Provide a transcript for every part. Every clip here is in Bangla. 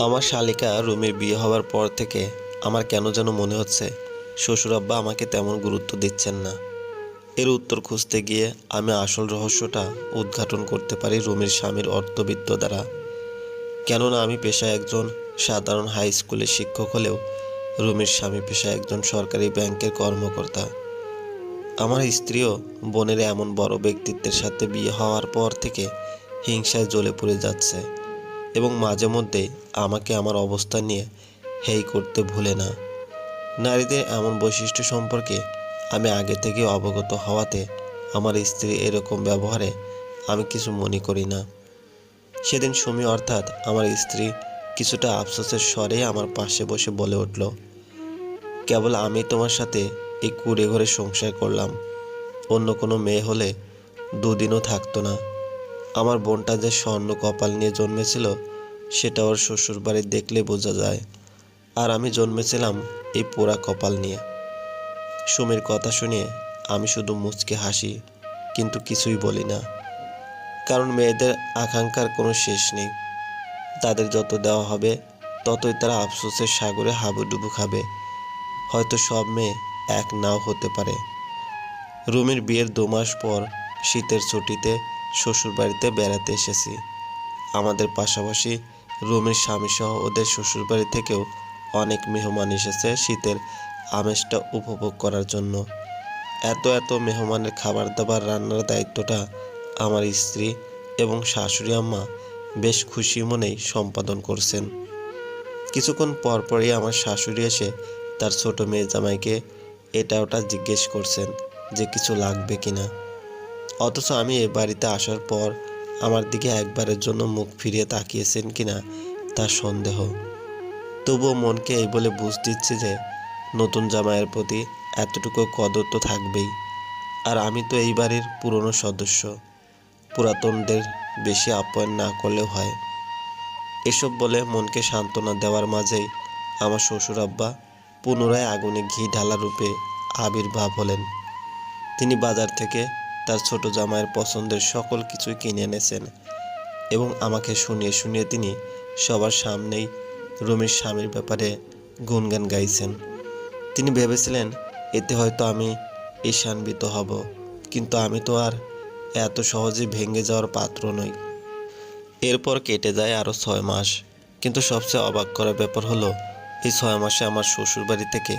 আমার শালিকা রুমির বিয়ে হওয়ার পর থেকে আমার কেন যেন মনে হচ্ছে শ্বশুর আব্বা আমাকে তেমন গুরুত্ব দিচ্ছেন না। এর উত্তর খুঁজতে গিয়ে আমি আসল রহস্যটা উদ্ঘাটন করতে পারি রুমির স্বামীর অর্থবিত্ত দ্বারা। কেননা আমি পেশায় একজন সাধারণ হাই স্কুলের শিক্ষক হলেও রুমির স্বামী পেশায় একজন সরকারি ব্যাংকের কর্মকর্তা। আমার স্ত্রীও বোনের এমন বড় ব্যক্তিত্বের সাথে বিয়ে হওয়ার পর থেকে হিংসায় জ্বলে পড়ে যাচ্ছে। এবং মাঝে মধ্যে আমাকে আমার অবস্থান নিয়ে হেই করতে ভুলে না। নারীদের এমন বৈশিষ্ট্য সম্পর্কে আমি আগে থেকে অবগত হওয়াতে আমার স্ত্রী এরকম ব্যবহারে আমি কিছু মনে করি না। সেদিন সুমি অর্থাৎ আমার স্ত্রী কিছুটা আফসোসের স্বরে আমার পাশে বসে বলে উঠল, কেবল আমি তোমার সাথে এই কুড়ে ঘরে সংসার করলাম। অন্য কোনো মেয়ে হলে দুদিনও থাকতো না। আমার বোনটা যে স্বর্ণ কপাল নিয়ে জন্মেছিল, সেটা ওর শ্বশুর বাড়ি দেখলে বোঝা যায়। আর আমি জন্মেছিলাম এই পোড়া কপাল নিয়ে। সুমির কথা শুনে আমি শুধু মুচকে হাসি, কিন্তু কিছুই বলি না। কারণ মেয়েদের আকাঙ্ক্ষার কোনো শেষ নেই। তাদের যত দেওয়া হবে, ততই তারা আফসোসের সাগরে হাবুডুবু খাবে। হয়তো সব মেয়ে এক নাও হতে পারে। রুমির বিয়ের দু মাস পর শীতের ছুটিতে শ্বশুরবাড়িতে বেড়াতে এসেছি। আমাদের পাশাপাশি রুমির স্বামীসহ ওদের শ্বশুরবাড়ি থেকেও অনেক মেহমান এসেছে শীতের আমেজটা উপভোগ করার জন্য। এত এত মেহমানের খাবার দাবার রান্নার দায়িত্বটা আমার স্ত্রী এবং শাশুড়ি আম্মা বেশ খুশি মনেই সম্পাদন করছেন। কিছুক্ষণ পরপরই আমার শাশুড়ি এসে তার ছোট মেয়ে জামাইকে এটা ওটা জিজ্ঞেস করছেন যে কিছু লাগবে কিনা। অথচ আমি এ বাড়িতে আসার পর আমার দিকে একবারের জন্য মুখ ফিরিয়ে তাকিয়েছেন কিনা তার সন্দেহ। তবুও মনকে এই বলে বুঝ দিচ্ছে যে নতুন জামাইয়ের প্রতি এতটুকু কদর তো থাকবেই। আর আমি তো এই বাড়ির পুরনো সদস্য। পুরাতনদের বেশি আপ্যায়ন না করলেও হয়। এসব বলে মনকে সান্ত্বনা দেওয়ার মাঝেই আমার শ্বশুর আব্বা পুনরায় আগুনে ঘি ঢালা রূপে আবির্ভাব হলেন। তিনি বাজার থেকে তার ছোট জামাইয়ের পছন্দের সকল কিছুই কিনে এনেছেন এবং আমাকে শুনিয়ে শুনিয়ে তিনি সবার সামনেই রুমির স্বামীর ব্যাপারে গুনগান গাইছেন। তিনি ভেবেছিলেন, এতে হয়তো আমি ঈশান্বিত হব, কিন্তু আমি তো আর এত সহজে ভেঙে যাওয়ার পাত্র নই। এরপর কেটে যায় আরও ছয় মাস, কিন্তু সবচেয়ে অবাক করার ব্যাপার হলো, এই ছয় মাসে আমার শ্বশুরবাড়ি থেকে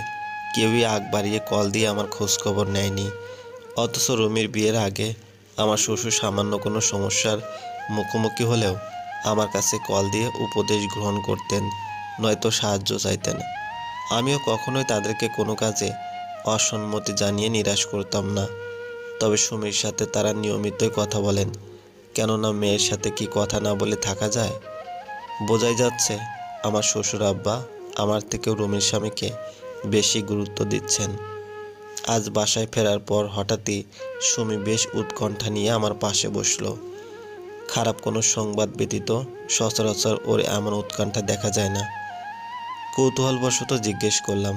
কেউই আগ বাড়িয়ে কল দিয়ে আমার খোঁজখবর নেয়নি। অথচ রুমির বিয়ের আগে আমার শ্বশুর সামান্য কোনো সমস্যার মুখোমুখি হলেও আমার কাছে কল দিয়ে উপদেশ গ্রহণ করতেন, নয়তো সাহায্য চাইতেন। আমিও কখনোই তাদেরকে কোনো কাজে অসম্মতি জানিয়ে নিরাশ করতাম না। তবে সুমির সাথে তারা নিয়মিতই কথা বলেন, কেননা মেয়ের সাথে কি কথা না বলে থাকা যায়? বোঝাই যাচ্ছে, আমার শ্বশুর আব্বা আমার থেকেও রুমির স্বামীকে বেশি গুরুত্ব দিচ্ছেন। আজ বাসায় ফেরার পর হঠাৎই সুমি বেশ উৎকণ্ঠা নিয়ে আমার পাশে বসল। খারাপ কোনো সংবাদ ব্যতীত সচরাচর ওর এমন উৎকণ্ঠা দেখা যায় না। কৌতূহলবশত জিজ্ঞেস করলাম,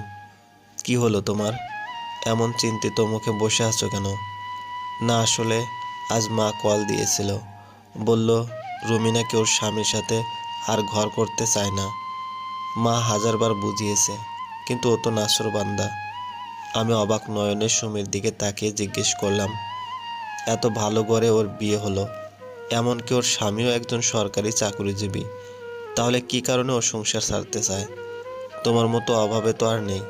কি হলো তোমার? এমন চিন্তিত মুখে বসে আছো কেন? না আসলে, আজ মা কল দিয়েছিল। বলল রুমিনাকে ওর স্বামীর সাথে আর ঘর করতে চায় না। মা হাজারবার বুঝিয়েছে, কিন্তু ও তো নাসর বান্দা আমি অবাক নয়নে সুমির দিকে তাকিয়ে জিজ্ঞেস করলাম, এত ভালো করে ওর বিয়ে হলো, এমনকি ওর স্বামীও একজন সরকারি চাকরিজীবী, তাহলে কি কারণে ও সংসার ছাড়তে চায়? তোমার মতো অভাবে তো আর নেই।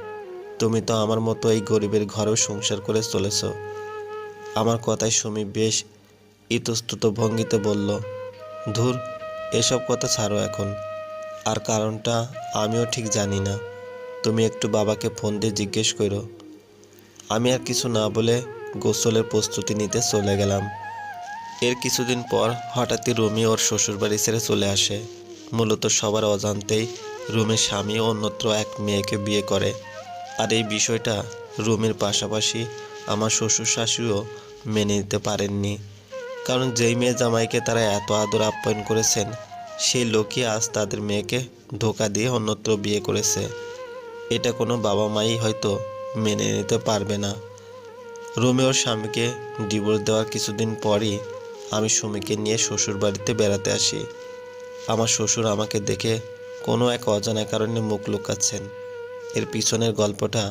তুমি তো আমার মতো এই গরিবের ঘরেও সংসার করে চলেছ। আমার কথায় সুমি বেশ ইতস্তত ভঙ্গিতে বলল, ধুর, এসব কথা ছাড়ো এখন। আর কারণটা আমিও ঠিক জানি না। তুমি একটু বাবাকে ফোন দিয়ে জিজ্ঞেস করো। আমি আর কিছু না বলে গোসলের প্রস্তুতি নিতে চলে গেলাম। এর কিছুদিন পর হঠাৎই রুমি ওর শ্বশুরবাড়ি ছেড়ে চলে আসে। মূলত সবার অজান্তেই রুমির স্বামী অন্যত্র এক মেয়েকে বিয়ে করে। আর এই বিষয়টা রুমির পাশাপাশি আমার শ্বশুর শাশুড়িও মেনে নিতে পারেননি। কারণ যেই মেয়ে জামাইকে তারা এত আদর আপ্যায়ন করেছেন, সেই লোকই আজ তাদের মেয়েকে ধোকা দিয়ে অন্যত্র বিয়ে করেছে। এটা কোনো বাবা মাই হয়তো মেনে নিতে পারবে না। রুমি ওর স্বামীকে ডিভোর্স দেওয়ার কিছুদিন পরই আমি সুমিকে নিয়ে শ্বশুর বাড়িতে বেড়াতে আসি। আমার শ্বশুর আমাকে দেখে কোনো এক অজানা কারণে মুখ লুকাচ্ছেন। এর পিছনের গল্পটা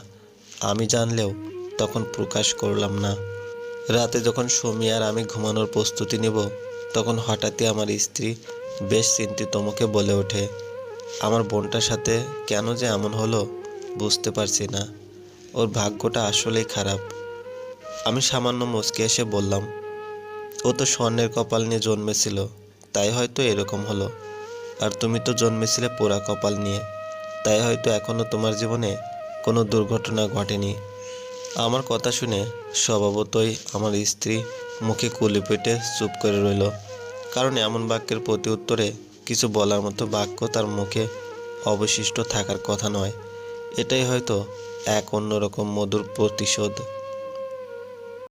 আমি জানলেও তখন প্রকাশ করলাম না। রাতে যখন সুমি আর আমি ঘুমানোর প্রস্তুতি নেব, তখন হঠাৎই আমার স্ত্রী বেশ চিন্তিত মুখে বলে ওঠে, আমার বোনটার সাথে কেন যে এমন হলো বুঝতে পারছি না। ওর ভাগ্যটা আসলেই খারাপ। আমি সামান্য মুচকে এসে বললাম, ও তো স্বর্ণের কপাল নিয়ে জন্মেছিল, তাই হয়তো এরকম হলো। আর তুমি তো জন্মেছিলে পোড়া কপাল নিয়ে, তাই হয়তো এখনও তোমার জীবনে কোনো দুর্ঘটনা ঘটেনি। আমার কথা শুনে স্বভাবতই আমার স্ত্রী মুখে কুলি পেটে চুপ করে রইল, কারণ এমন বাক্যের প্রতি উত্তরে কিছু বলার মতো বাক্য তার মুখে অবশিষ্ট থাকার কথা নয়। এটাই হয়তো এক অন্যরকম মধুর প্রতিশোধ।